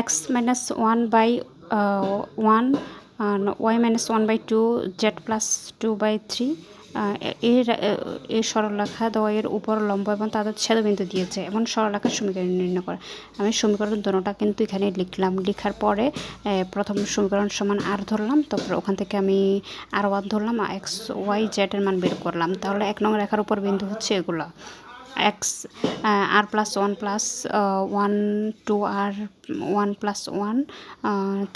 X minus one by one Y minus one by two Z plus two by three এর এই সরলরেখা দ্বয়ের উপর লম্ব এবং তাদের ছেদবিন্দু দিয়েছে এবং সরলরেখার সমীকরণ নির্ণয় করে। আমি সমীকরণ দুটোটা কিন্তু এখানে লিখলাম। লেখার পরে প্রথম সমীকরণ সমান আর ধরলাম, তারপর ওখান থেকে আমি আর ওয়ান ধরলাম এক্স ওয়াই জেডের মান বের করলাম। তাহলে এক নং রেখার উপর বিন্দু হচ্ছে এগুলো। X R plus one plus one two R one plus one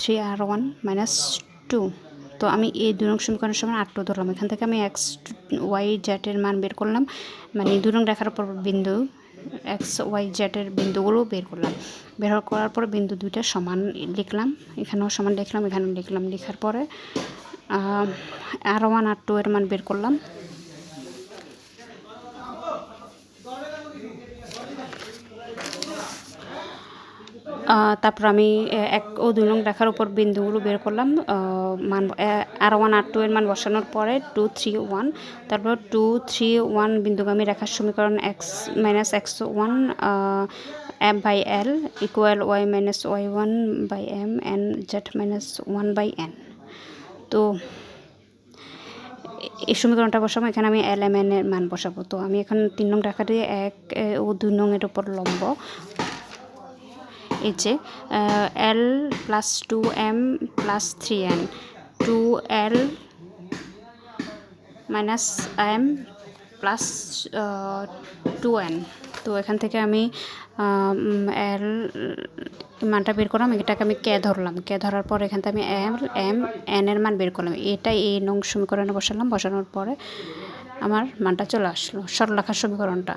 three R one minus two তো আমি এই নং সমীকরণের সময় আট টু ধরলাম। এখান থেকে আমি এক্স ওয়াই জেটের মান বের করলাম। মানে নং রেখার উপর বিন্দু এক্স ওয়াই জেটের বিন্দুগুলো বের করলাম। বের করার পরে বিন্দু দুইটা সমান লিখলাম। এখানেও সমান লিখলাম, এখানেও লিখলাম। লেখার পরে আর ওয়ান আর টু এর মান বের করলাম। তারপর আমি এক ও দুই নং রেখার উপর বিন্দুগুলো বের করলাম মান আর ওয়ান আর টু এর মান বসানোর পরে টু থ্রি ওয়ান তারপর টু থ্রি ওয়ান বিন্দুগামী রেখার সমীকরণ X minus X one M by L equal Y minus Y one by M N Z minus one by N তো, এই সমীকরণটা বসাবো, এখানে আমি এল এম এন এর মান বসাবো। তো আমি এখন তিন নং রেখা দিয়ে এক ও দুই নং এর উপর লম্ব। এই L plus two M plus three N two L minus M plus two N তো এখান থেকে আমি এল মানটা বের করলাম, এটাকে আমি কে ধরলাম? কে ধরার পর এখান থেকে আমি এম এম এন এর মান বের করলাম। এটা এই নং সমীকরণে বসালাম, বসানোর পরে আমার মানটা চলে আসলো, সরলরেখার সমীকরণটা।